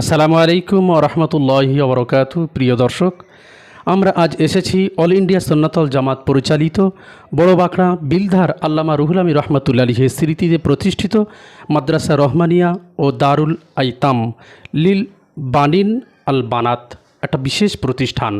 আসসালামু আলাইকুম ও রহমতুল্লাহি ওবরকাত প্রিয় দর্শক। আমরা আজ এসেছি অল ইন্ডিয়া সন্ন্যতল জামাত পরিচালিত বড় বাঁকড়া বিলধার আল্লামা রুহুল আলী রহমতুল্লা আলীহের স্মৃতিতে প্রতিষ্ঠিত মাদ্রাসা রহমানিয়া ও দারুল আইতাম লিল বানিন আল বানাত, একটা বিশেষ প্রতিষ্ঠান।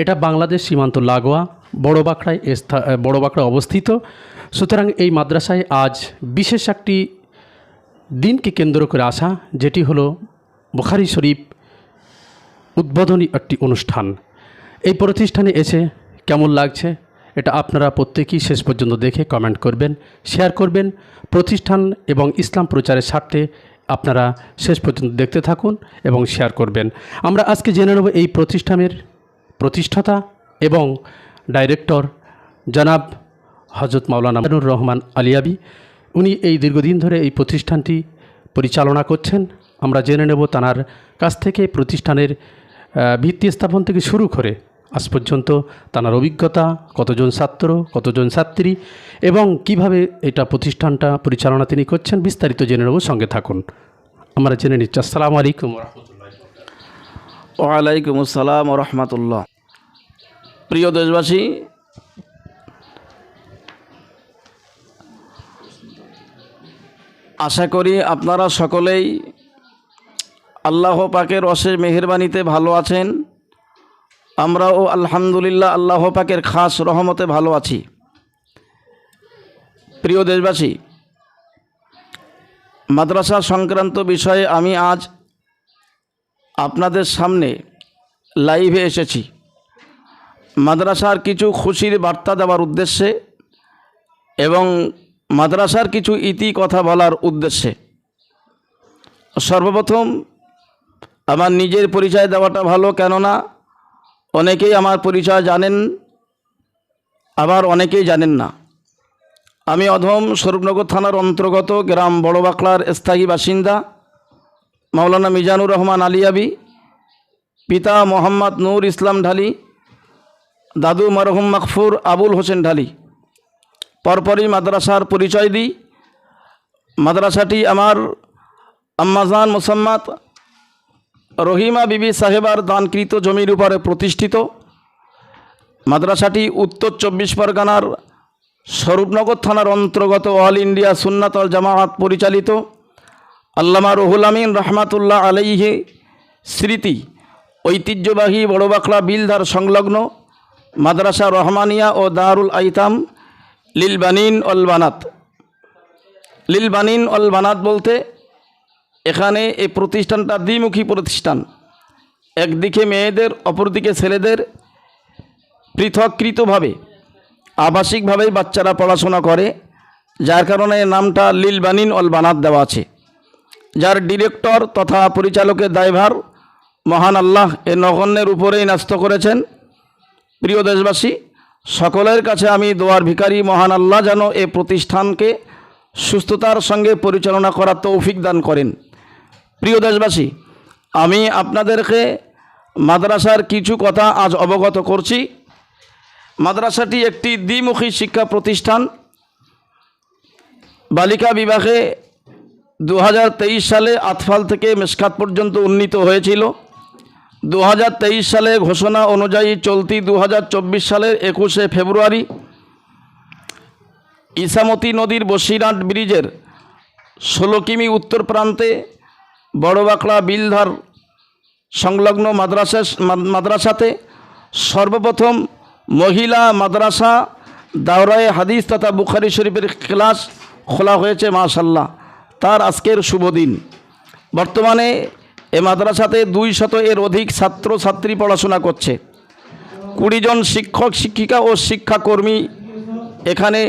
এটা বাংলাদেশ সীমান্ত লাগোয়া, বড় বাঁকড়ায় বড় বাঁকড়া অবস্থিত। সুতরাং এই মাদ্রাসায় আজ বিশেষ একটি দিনকে কেন্দ্র করে আসা, যেটি হলো বুখারি শরীফ উদ্বোধনী একটি অনুষ্ঠান। এই প্রতিষ্ঠানে এসে কেমন লাগছে এটা আপনারা প্রত্যেকেই শেষ পর্যন্ত দেখে কমেন্ট করবেন শেয়ার করবেন। প্রতিষ্ঠান এবং ইসলাম প্রচারের স্বার্থে আপনারা শেষ পর্যন্ত দেখতে থাকুন এবং শেয়ার করবেন। আমরা আজকে জেনে নেব এই প্রতিষ্ঠানের প্রতিষ্ঠাতা এবং ডাইরেক্টর জনাব হজরত মাওলানা রহমান আলিয়াবি উনি এই দীর্ঘদিন ধরে এই প্রতিষ্ঠানটি পরিচালনা করছেন। আমরা জেনে নেব তাঁর কাছ থেকে প্রতিষ্ঠানের ভিত্তি স্থাপন থেকে শুরু করে আজ পর্যন্ত তাঁর অভিজ্ঞতা, কতজন ছাত্র, কতজন ছাত্রী এবং কীভাবে এটা প্রতিষ্ঠানটা পরিচালনা তিনি করছেন বিস্তারিত জেনে নেব। সঙ্গে থাকুন। আমরা জেনে নিচ্ছি। আসসালামু আলাইকুম ওয়ালাইকুম আসসালাম রহমতুল্লাহ প্রিয় দেশবাসী, আশা করি আপনারা সকলেই আল্লাহ পাকের অশেষ মেহরবানিতে ভালো আছেন। আমরাও আলহামদুলিল্লাহ আল্লাহ পাকের খাস রহমতে ভালো আছি। প্রিয় দেশবাসী, মাদ্রাসা সংক্রান্ত বিষয়ে আমি আজ আপনাদের সামনে লাইভে এসেছি। মাদ্রাসার কিছু খুশির বার্তা দেওয়ার উদ্দেশ্যে এবং মাদ্রাসার কিছু ইতি কথা বলার উদ্দেশ্যে। সর্বপ্রথম আমার নিজের পরিচয় দেওয়াটা ভালো, কেননা অনেকেই আমার পরিচয় জানেন, আবার অনেকেই জানেন না। আমি অধম স্বরূপনগর থানার অন্তর্গত গ্রাম বড়বাকলার স্থায়ী বাসিন্দা, মাওলানা মিজানুর রহমান আলিয়াবি পিতা মোহাম্মদ নূর ইসলাম ঢালি, দাদু মরহুম মকফুর আবুল হোসেন ঢালি। পরপরই মাদ্রাসার পরিচয় দিই। মাদ্রাসাটি আমার আম্মাজান মুসাম্মাত রহিমা বিবি সাহেবার দানকৃত জমির উপরে প্রতিষ্ঠিত। মাদ্রাসাটি উত্তর চব্বিশ পরগনার স্বরূপনগর থানার অন্তর্গত অল ইন্ডিয়া সুন্নাতল জামায়াত পরিচালিত। আল্লামা রহুল আমিন রহমাতুল্লাহ আলাইহি স্মৃতি, ঐতিহ্যবাহী বড়বাকলা বিলধার সংলগ্ন মাদ্রাসা রহমানিয়া ও দারুল আইতাম লিল বানিন অল বানাত। লিল বানিন অল বানাত বলতে এখানে এই প্রতিষ্ঠানটা দ্বিমুখী প্রতিষ্ঠান। একদিকে মেয়েদের, অপরদিকে ছেলেদের পৃথককৃতভাবে, আবাসিকভাবেই বাচ্চারা পড়াশোনা করে, যার কারণে নামটা লিল বানিন অল বানাত দেওয়া আছে। যার ডিরেক্টর তথা পরিচালকের দায়ভার মহান আল্লাহ এ নগণ্যের উপরেই ন্যস্ত করেছেন। প্রিয় দেশবাসী, সকলের কাছে আমি দোয়ার ভিখারি মহান আল্লাহ যেন এ প্রতিষ্ঠানকে সুস্থতার সঙ্গে পরিচালনা করার তৌফিক দান করেন। প্রিয় দেশবাসী, আমি আপনাদেরকে মাদ্রাসার কিছু কথা আজ অবগত করছি। মাদ্রাসাটি একটি দ্বিমুখী শিক্ষা প্রতিষ্ঠান। বালিকা বিভাগে দু হাজার তেইশ সালে আতফাল থেকে মেসকাত পর্যন্ত উন্নীত হয়েছিল। দু হাজার তেইশ সালে ঘোষণা অনুযায়ী চলতি দু হাজার চব্বিশ সালের একুশে ফেব্রুয়ারি ইসামতি নদীর বসিরহাট ব্রিজের ষোলো কিমি উত্তর প্রান্তে বড়বাকড়া বিলধার সংলগ্ন মাদ্রাসা, মাদ্রাসাতে সর্বপ্রথম মহিলা মাদ্রাসা দাওরায়ে হাদিস তথা বুখারি শরীফের ক্লাস খোলা হয়েছে মাশাল্লাহ তার আজকের শুভ দিন। বর্তমানে এ মাদ্রাসাতে দুই শত এর অধিক ছাত্র ছাত্রী পড়াশোনা করছে। কুড়ি জন শিক্ষক, শিক্ষিকা ও শিক্ষাকর্মী এখানে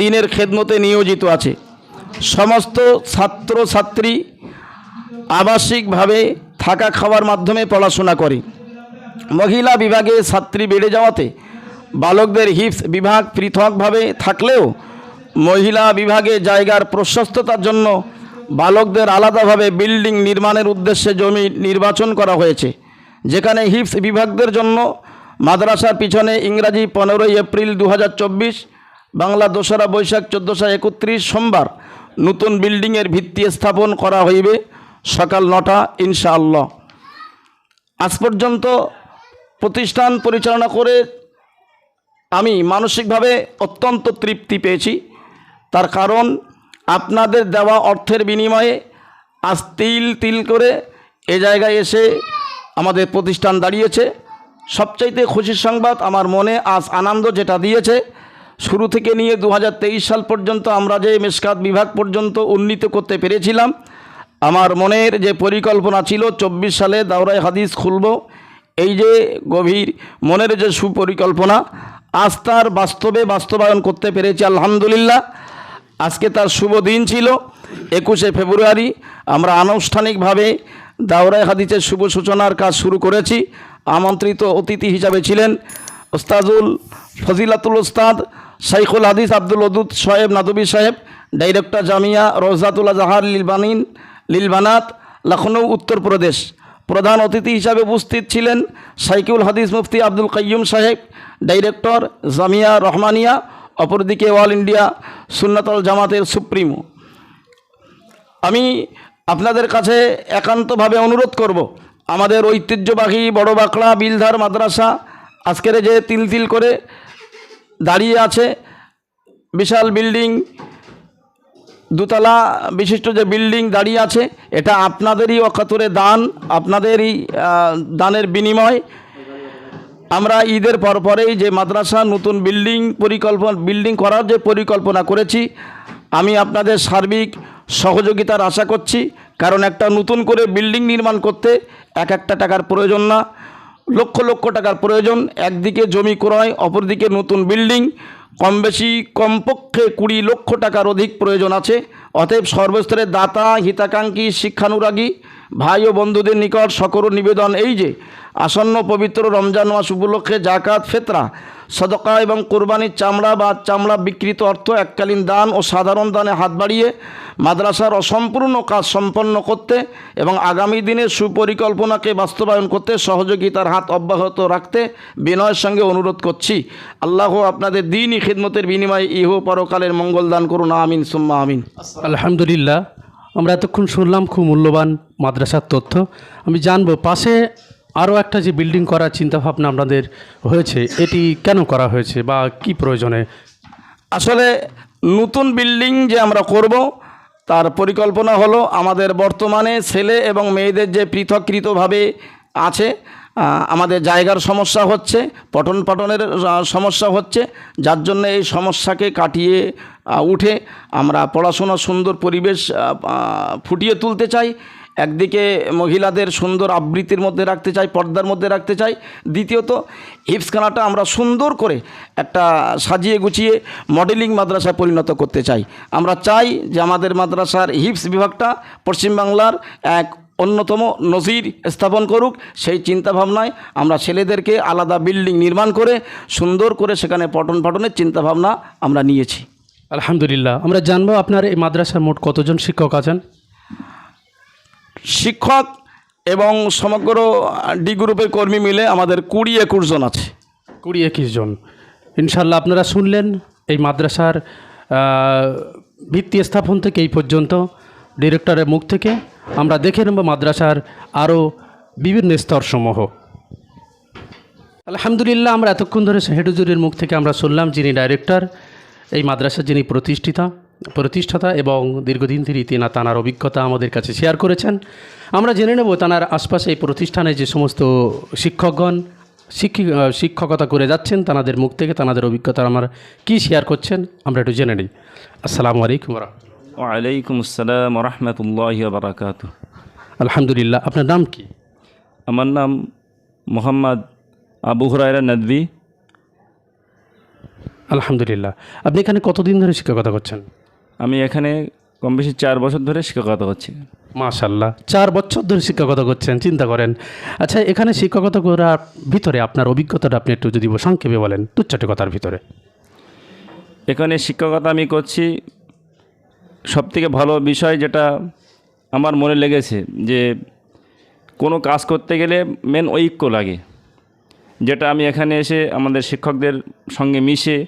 দিনের খেদমতে নিয়োজিত আছে। সমস্ত ছাত্র ছাত্রী আবাসিকভাবে থাকা খাওয়ার মাধ্যমে পড়াশোনা করে। মহিলা বিভাগে ছাত্রী বেড়ে যাওয়াতে বালকদের হিপস বিভাগ পৃথকভাবে থাকলেও মহিলা বিভাগে জায়গার প্রশস্ততার জন্য বালকদের আলাদাভাবে বিল্ডিং নির্মাণের উদ্দেশ্যে জমি নির্বাচন করা হয়েছে, যেখানে হিপস বিভাগদের জন্য মাদ্রাসার পিছনে ইংরাজি পনেরোই এপ্রিল দু হাজার চব্বিশ, বাংলা দোসরা বৈশাখ চোদ্দোশো একত্রিশ সোমবার নতুন বিল্ডিংয়ের ভিত্তি স্থাপন করা হইবে। সকাল নটা, ইনশাআল্লাহ। আজ পর্যন্ত প্রতিষ্ঠান পরিচালনা করে আমি মানসিকভাবে অত্যন্ত তৃপ্তি পেয়েছি। তার কারণ, আপনাদের দেওয়া অর্থের বিনিময়ে আজ তিল তিল করে এ জায়গায় এসে আমাদের প্রতিষ্ঠান দাঁড়িয়েছে। সবচাইতে খুশির সংবাদ আমার মনে আজ আনন্দ যেটা দিয়েছে, শুরু থেকে নিয়ে দু হাজার তেইশ সাল পর্যন্ত আমরা যে মেসকাত বিভাগ পর্যন্ত উন্নীত করতে পেরেছিলাম আমার মনের যে পরিকল্পনা ছিল, চব্বিশ সালে দাওরাই হাদিস খুলব, এই যে গভীর মনের যে সুপরিকল্পনা, আজ তার বাস্তবে বাস্তবায়ন করতে পেরেছি আলহামদুলিল্লাহ। আজকে তার শুভ দিন ছিল, একুশে ফেব্রুয়ারি। আমরা আনুষ্ঠানিকভাবে দাওরাই হাদিসের শুভ সূচনার কাজ শুরু করেছি। আমন্ত্রিত অতিথি হিসাবে ছিলেন ওস্তাজুল ফজিলাতুল ওস্তাদ শাইখুল হাদিস আব্দুল ওদুদ সোহেব, নাদবী সাহেব, ডাইরেক্টর জামিয়া রোজাতুল্লাহ জাহার লিলবানিন লিলবানাত লখনৌ উত্তরপ্রদেশ। প্রধান অতিথি হিসাবে উপস্থিত ছিলেন সাইকুল হাদিস মুফতি আব্দুল কাইয়ুম সাহেব, ডাইরেক্টর জামিয়া রহমানিয়া, অপরদিকে অল ইন্ডিয়া সুন্নাতল জামাতের সুপ্রিমো। আমি আপনাদের কাছে একান্তভাবে অনুরোধ করব, আমাদের ঐতিহ্যবাহী বড় বাঁকড়া বিলধার মাদ্রাসা আজকের যে তিল তিল করে দাঁড়িয়ে আছে, বিশাল বিল্ডিং দুতলা বিশিষ্ট যে বিল্ডিং দাঁড়িয়ে আছে, এটা আপনাদেরই অকাতরে দান, আপনাদেরই দানের বিনিময়। আমরা ঈদের পরপরেই যে মাদ্রাসা নতুন বিল্ডিং পরিকল্পনা, বিল্ডিং করার যে পরিকল্পনা করেছি, আমি আপনাদের সার্বিক সহযোগিতার আশা করছি, কারণ একটা নতুন করে বিল্ডিং নির্মাণ করতে এক একটা টাকার প্রয়োজন না। লক্ষ লক্ষ টাকার প্রয়োজন, একদিকে জমি ক্রয়, অপরদিকে নতুন বিল্ডিং। কম বেশি কমপক্ষে কুড়ি লক্ষ টাকার অধিক প্রয়োজন আছে। অতএব সর্বস্তরের দাতা হিতাকাঙ্ক্ষী শিক্ষানুরাগী ভাই ও বন্ধুদের নিকট সকল নিবেদন এই যে, আসন্ন পবিত্র রমজান মাস উপলক্ষে জাকাত, ফেতরা, সদকা এবং কোরবানির চামড়া বা চামড়া বিকৃত অর্থ এককালীন দান ও সাধারণ দানে হাত বাড়িয়ে মাদ্রাসার অসম্পূর্ণ কাজ সম্পন্ন করতে এবং আগামী দিনের সুপরিকল্পনাকে বাস্তবায়ন করতে সহযোগিতার হাত অব্যাহত রাখতে বিনয়ের সঙ্গে অনুরোধ করছি। আল্লাহ আপনাদের দিনই খিদমতের বিনিময়ে ইহ পরকালের মঙ্গল দান করুন, আমিন, সুম্মা আমিন। আলহামদুলিল্লাহ। আমরা এতক্ষণ শুনলাম খুব মূল্যবান মাদ্রাসার তথ্য। আমি জানব, পাশে আরও একটা যে বিল্ডিং করার চিন্তাভাবনা আপনাদের হয়েছে, এটি কেন করা হয়েছে বা কি প্রয়োজনে? আসলে নতুন বিল্ডিং যে আমরা করব, তার পরিকল্পনা হলো আমাদের বর্তমানে ছেলে এবং মেয়েদের যে পৃথককৃতভাবে আছে আমাদের জায়গার সমস্যা হচ্ছে, পঠন পাঠনের সমস্যা হচ্ছে, যার জন্য এই সমস্যাকে কাটিয়ে উঠে আমরা পড়াশোনা সুন্দর পরিবেশ ফুটিয়ে তুলতে চাই, একদিকে মহিলাদের সুন্দর আবৃত্তির মধ্যে রাখতে চাই, পর্দার মধ্যে রাখতে চাই, দ্বিতীয়ত হিপসখানাটা আমরা সুন্দর করে একটা সাজিয়ে গুছিয়ে মডেলিং মাদ্রাসায় পরিণত করতে চাই। আমরা চাই যে আমাদের মাদ্রাসার হিপস বিভাগটা পশ্চিমবাংলার এক অন্যতম নজির স্থাপন করুক সেই চিন্তাভাবনায় আমরা ছেলেদেরকে আলাদা বিল্ডিং নির্মাণ করে সুন্দর করে সেখানে পঠন পাঠনের চিন্তাভাবনা আমরা নিয়েছি। আলহামদুলিল্লাহ। আমরা জানব আপনার এই মাদ্রাসার মোট কতজন শিক্ষক আছেন? শিক্ষক এবং সমগ্র ডি গ্রুপের কর্মী মিলে আমাদের কুড়ি একুশ জন আছে। কুড়ি একুশ জন। ইনশাল্লাহ আপনারা শুনলেন এই মাদ্রাসার ভিত্তি স্থাপন থেকে এই পর্যন্ত। ডিরেক্টরের মুখ থেকে আমরা দেখে নেব মাদ্রাসার আরও বিভিন্ন স্তরসমূহ। আলহামদুলিল্লাহ, আমরা এতক্ষণ ধরে হেডুজুরের মুখ থেকে আমরা শুনলাম যিনি ডাইরেক্টর, এই মাদ্রাসার যিনি প্রতিষ্ঠিতা, প্রতিষ্ঠাতা এবং দীর্ঘদিন তিনি তানার অভিজ্ঞতা আমাদের কাছে শেয়ার করেছেন। আমরা জেনে নেব তানার আশপাশে এই প্রতিষ্ঠানে যে সমস্ত শিক্ষকগণ, শিক্ষি শিক্ষকতা করে যাচ্ছেন, তানাদের মুখ থেকে তানাদের অভিজ্ঞতা আমার কি শেয়ার করছেন, আমরা একটু জেনে নিই। আসসালামু আলাইকুম রহমতুল্লাহ। ওয়ালাইকুম আসসালাম রহমতুল্লাহ বারাকাত আলহামদুলিল্লাহ। আপনার নাম কি? আমার নাম মোহাম্মদ আবু হুরায়রা নদভি। আলহামদুলিল্লাহ। আপনি এখানে কতদিন ধরে শিক্ষকতা করছেন? আমি এখানে কম বেশি চার বছর ধরে শিক্ষকতা করছি। মাশাল্লাহ চার বছর ধরে শিক্ষকতা করছেন চিন্তা করেন। আচ্ছা এখানে শিক্ষকতা করার ভিতরে আপনার অভিজ্ঞতাটা আপনি একটু যদি সংক্ষেপে বলেন তুচ্ছাটি কথার ভিতরে। এখানে শিক্ষকতা আমি করছি সবথেকে ভালো বিষয় যেটা আমার মনে লেগেছে যে কোনো কাজ করতে গেলে মেন ঐক্য লাগে। যেটা আমি এখানে এসে আমাদের শিক্ষকদের সঙ্গে মিশে,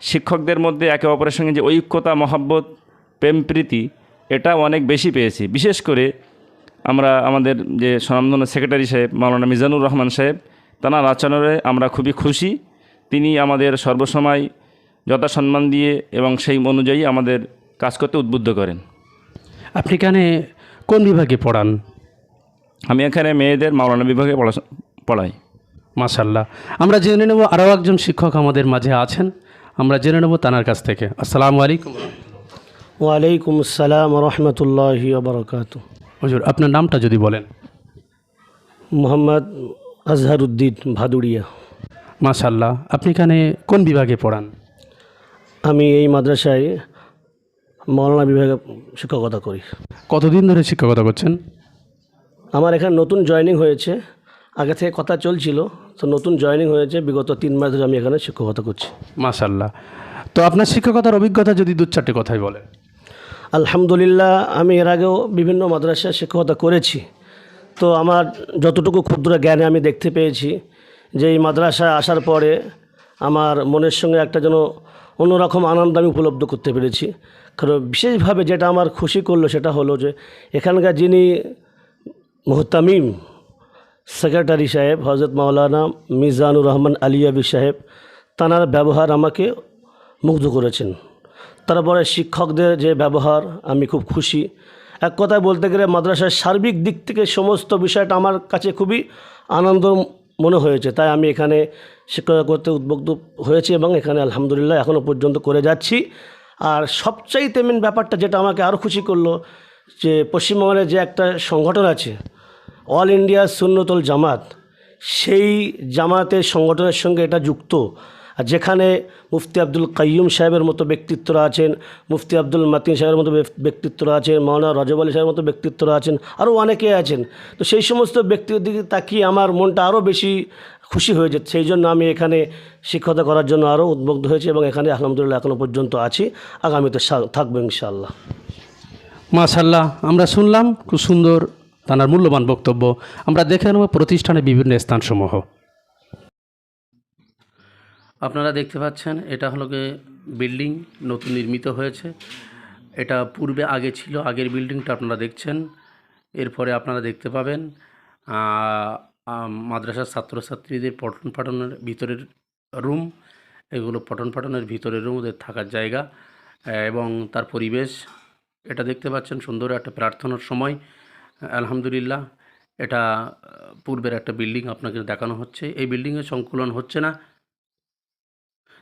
শিক্ষকদের মধ্যে একে অপরের সঙ্গে যে ঐক্যতা, মহাব্বত, প্রেম, প্রীতি, এটা অনেক বেশি পেয়েছি। বিশেষ করে আমরা আমাদের যে স্বনামধন্য সেক্রেটারি সাহেব মাওলানা মিজানুর রহমান সাহেব, তাঁর আচরণে আমরা খুবই খুশি। তিনি আমাদের সর্বসময় যথাসম্মান দিয়ে এবং সেই অনুযায়ী আমাদের কাজ করতে উদ্বুদ্ধ করেন। আপনি এখানে কোন বিভাগে পড়ান? আমি এখানে মেয়েদের মাওলানা বিভাগে পড়াই। মাশাল্লাহ আমরা জেনে নেব আরও একজন শিক্ষক আমাদের মাঝে আছেন। আমরা জেনে নেব তানার কাছ থেকে। আসসালামু আলাইকুম। ওয়ালাইকুম আসসালাম রহমতুল্লাহি বরকাত। হুজুর আপনার নামটা যদি বলেন। মোহাম্মদ আজহারুদ্দিন ভাদুড়িয়া। মাশাল্লাহ আপনি এখানে কোন বিভাগে পড়ান? আমি এই মাদ্রাসায় মৌলানা বিভাগে শিক্ষকতা করি। কতদিন ধরে শিক্ষকতা করছেন? আমার এখানে নতুন জয়েনিং হয়েছে। আগে থেকে কথা চলছিল তো নতুন জয়েনিং হয়েছে। বিগত তিন মাস ধরে আমি এখানে শিক্ষকতা করছি। মাশাল্লাহ তো আপনার শিক্ষকতার অভিজ্ঞতা যদি দু চারটে কথাই বলেন আলহামদুলিল্লাহ আমি এর আগেও বিভিন্ন মাদ্রাসায় শিক্ষকতা করেছি। তো আমার যতটুকু ক্ষুদ্র জ্ঞানে আমি দেখতে পেয়েছি যে এই মাদ্রাসায় আসার পরে আমার মনের সঙ্গে একটা যেন অন্যরকম আনন্দ আমি উপলব্ধ করতে পেরেছি। বিশেষভাবে যেটা আমার খুশি করল সেটা হলো যে এখানকার যিনি মোহতামিম সেক্রেটারি সাহেব হজরত মাওলানা মিজানুর রহমান আলিয়াবি সাহেব তাঁর ব্যবহার আমাকে মুগ্ধ করেছেন। তারপরে শিক্ষকদের যে ব্যবহার, আমি খুব খুশি। এক কথায় বলতে গেলে মাদ্রাসার সার্বিক দিক থেকে সমস্ত বিষয়টা আমার কাছে খুবই আনন্দ মনে হয়েছে। তাই আমি এখানে শিক্ষকতা করতে উদ্বুদ্ধ হয়েছি এবং এখানে আলহামদুলিল্লাহ এখনও পর্যন্ত করে যাচ্ছি। আর সবচাইতে মেন ব্যাপারটা যেটা আমাকে আরও খুশি করল, যে পশ্চিমবঙ্গের যে একটা সংগঠন আছে অল ইন্ডিয়া সুন্নতল জামাত সেই জামাতের সংগঠনের সঙ্গে এটা যুক্ত। আর যেখানে মুফতি আব্দুল কাইয়ুম সাহেবের মতো ব্যক্তিত্বরা আছেন, মুফতি আব্দুল মাতিন সাহেবের মতো ব্যক- ব্যক্তিত্বরা আছেন মৌলানা রজব আলী সাহেবের মতো ব্যক্তিত্বরা আছেন আরও অনেকে আছেন। তো সেই সমস্ত ব্যক্তির দিকে তাকিয়ে আমার মনটা আরও বেশি খুশি হয়ে যাচ্ছে। সেই জন্য আমি এখানে শিক্ষকতা করার জন্য আরও উদ্বুদ্ধ হয়েছি এবং এখানে আলহামদুলিল্লাহ এখনও পর্যন্ত আছি। আগামীতে সা- থাকব ইনশাআল্লাহ। মাশাল্লাহ আমরা শুনলাম খুব সুন্দর তানার মূল্যবান বক্তব্য। আমরা দেখে নেব প্রতিষ্ঠানের বিভিন্ন স্থানসমূহ। আপনারা দেখতে পাচ্ছেন এটা হলো গিয়ে বিল্ডিং নতুন নির্মিত হয়েছে। এটা পূর্বে আগে ছিল আগের বিল্ডিংটা আপনারা দেখছেন। এরপরে আপনারা দেখতে পাবেন মাদ্রাসার ছাত্রছাত্রীদের পঠন পাঠনের ভিতরের রুম, এগুলো পঠন পাঠনের ভিতরের রুম, ওদের থাকার জায়গা এবং তার পরিবেশ। এটা দেখতে পাচ্ছেন, সুন্দর একটা প্রার্থনার সময়। আলহামদুলিল্লাহ, এটা পূর্বের একটা বিল্ডিং আপনাকে দেখানো হচ্ছে। এই বিল্ডিংয়ের সংকুলন হচ্ছে না।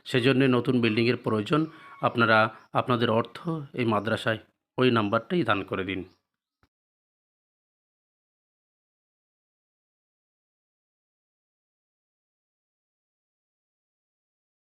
সেজন্য নতুন বিল্ডিংয়ের প্রয়োজন। আপনারা, আপনাদের অর্থ এই মাদ্রাসায় ওই নাম্বারটাই দান করে দিন।